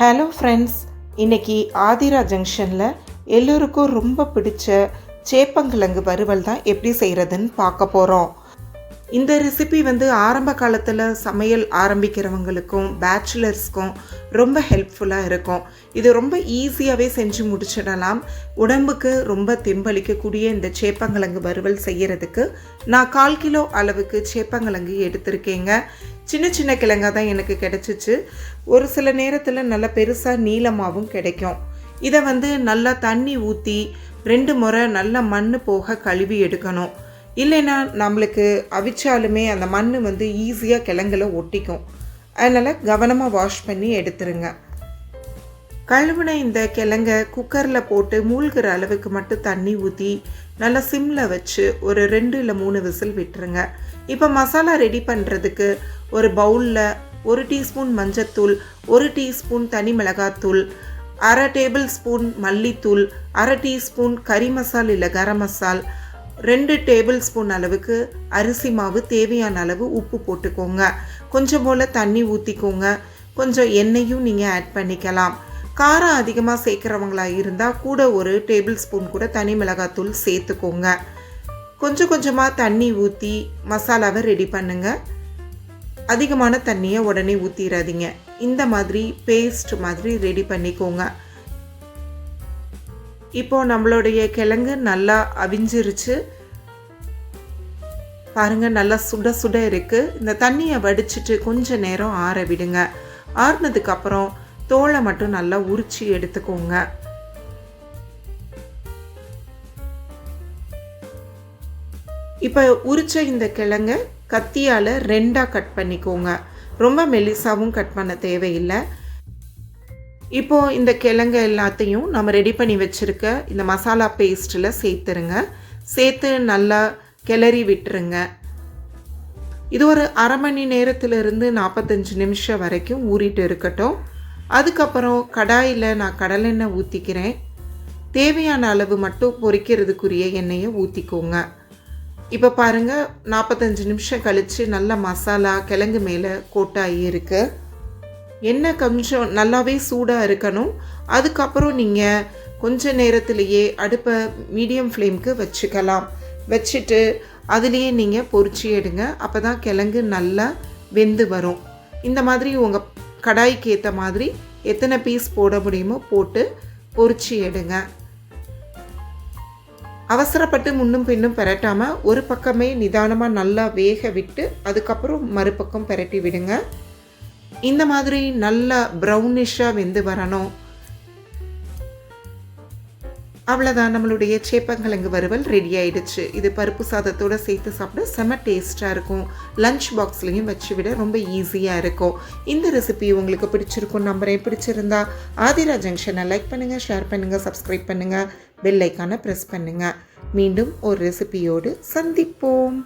Hello friends இன்னைக்கு ஆதிரா ஜங்ஷனில் எல்லோருக்கும் ரொம்ப பிடிச்ச சேப்பங்கிழங்கு வறுவல் தான் எப்படி செய்கிறதுன்னு பார்க்க போகிறோம் இந்த ரெசிபி வந்து ஆரம்ப காலத்தில் சமையல் ஆரம்பிக்கிறவங்களுக்கும் பேச்சுலர்ஸ்க்கும் ரொம்ப ஹெல்ப்ஃபுல்லாக இருக்கும். இது ரொம்ப ஈஸியாகவே செஞ்சு முடிச்சிடலாம். உடம்புக்கு ரொம்ப தெம்பளிக்கக்கூடிய இந்த சேப்பங்கிழங்கு வறுவல் செய்கிறதுக்கு நான் கால் கிலோ அளவுக்கு சேப்பங்கிழங்கு எடுத்திருக்கேங்க. சின்ன சின்ன கிழங்காக தான் எனக்கு கிடச்சிச்சு. ஒரு சில நேரத்தில் நல்லா பெருசாக நீளமாகவும் கிடைக்கும். இதை வந்து நல்லா தண்ணி ஊற்றி ரெண்டு முறை நல்லா மண் போக கழுவி எடுக்கணும். இல்லைன்னா நம்மளுக்கு அவிச்சாலுமே அந்த மண் வந்து ஈஸியாக கிழங்குல ஒட்டிக்கும். அதனால் கவனமாக வாஷ் பண்ணி எடுத்துருங்க. கழுவின இந்த கிழங்க குக்கரில் போட்டு மூழ்கிற அளவுக்கு மட்டும் தண்ணி ஊற்றி நல்லா சிம்மில் வச்சு ஒரு ரெண்டு இல்லை மூணு விசில் விட்டுருங்க. இப்போ மசாலா ரெடி பண்ணுறதுக்கு ஒரு பவுலில் ஒரு டீஸ்பூன் மஞ்சத்தூள் ஒரு டீஸ்பூன் தனி மிளகாத்தூள் அரை டேபிள் ஸ்பூன் மல்லித்தூள் அரை டீஸ்பூன் கறி மசால் இல்லை கரம் மசால் ரெண்டு டேபிள் ஸ்பூன் அளவுக்கு அரிசி மாவு தேவையான அளவு உப்பு போட்டுக்கோங்க. கொஞ்சம் போல் தண்ணி ஊற்றிக்கோங்க கொஞ்சம் எண்ணெயும் நீங்கள் ஆட் பண்ணிக்கலாம். காரம் அதிகமாக சேர்க்குறவங்களா இருந்தால் கூட ஒரு டேபிள் ஸ்பூன் கூட தனி மிளகாத்தூள் சேர்த்துக்கோங்க. கொஞ்சம் கொஞ்சமாக தண்ணி ஊற்றி மசாலாவை ரெடி பண்ணுங்கள் அதிகமான தண்ணியை உடனே ஊற்றிடாதீங்க இந்த மாதிரி பேஸ்ட் மாதிரி ரெடி பண்ணிக்கோங்க. இப்போ நம்மளுடைய கிழங்கு நல்லா அவிஞ்சிருச்சு. பாருங்க நல்லா சுட சுட இருக்கு. இந்த தண்ணியை வடிச்சிட்டு கொஞ்ச நேரம் ஆற விடுங்க. ஆறுனதுக்கு அப்புறம் தோலை மட்டும் நல்லா உரிச்சி எடுத்துக்கோங்க. இப்போ உரிச்ச இந்த கிழங்க கத்தியால் ரெண்டாக கட் பண்ணிக்கோங்க. ரொம்ப மெலிசாவும் கட் பண்ண தேவையில்லை. இப்போது இந்த கிழங்கு எல்லாத்தையும் நம்ம ரெடி பண்ணி வச்சுருக்க இந்த மசாலா பேஸ்ட்டில் சேர்த்துருங்க. சேர்த்து நல்லா கிளறி விட்டுருங்க. இது ஒரு அரை மணி நேரத்திலிருந்து நாற்பத்தஞ்சு நிமிஷம் வரைக்கும் ஊறிட்டு இருக்கட்டும். அதுக்கப்புறம் கடாயில் நான் கடலெண்ணெய் ஊற்றிக்கிறேன் தேவையான அளவு மட்டும் பொரிக்கிறதுக்குரிய எண்ணெயை ஊற்றிக்கோங்க இப்போ பாருங்கள் நாற்பத்தஞ்சு நிமிஷம் கழித்து நல்ல மசாலா கிழங்கு மேலே கோட்டாகி இருக்குது எண்ணெய் கொஞ்சம் நல்லாவே சூடாக இருக்கணும். அதுக்கப்புறம் நீங்கள் கொஞ்ச நேரத்திலேயே அடுப்பை மீடியம் ஃப்ளேம்க்கு வச்சுக்கலாம். வச்சுட்டு அதுலேயே நீங்கள் பொரிச்சு எடுங்க. அப்போ தான் கிழங்கு நல்லா வெந்து வரும். இந்த மாதிரி உங்கள் கடாய்க்கு ஏற்ற மாதிரி எத்தனை பீஸ் போட முடியுமோ போட்டு பொறிச்சி எடுங்க. அவசரப்பட்டு முன்னும் பின்னும் பெரட்டாமல் ஒரு பக்கமே நிதானமாக நல்லா வேக விட்டு அதுக்கப்புறம் மறுபக்கம் பெரட்டி விடுங்க. இந்த மாதிரி நல்லா ப்ரௌனிஷாக வெந்து வரணும். அவ்வளோதான் நம்மளுடைய சேப்பங்கிழங்கு வறுவல் ரெடி ஆயிடுச்சு. இது பருப்பு சாதத்தோடு சேர்த்து சாப்பிட செம டேஸ்ட்டாக இருக்கும். லஞ்ச் பாக்ஸ்லேயும் வச்சு விட ரொம்ப ஈஸியாக இருக்கும். இந்த ரெசிபி உங்களுக்கு பிடிச்சிருக்கும் நம்புறேன். பிடிச்சிருந்தா ஆதிரா ஜங்ஷனை லைக் பண்ணுங்கள் ஷேர் பண்ணுங்கள் சப்ஸ்கிரைப் பண்ணுங்கள் பெல் ஐக்கானை ப்ரெஸ் பண்ணுங்கள் மீண்டும் ஒரு ரெசிபியோடு சந்திப்போம்.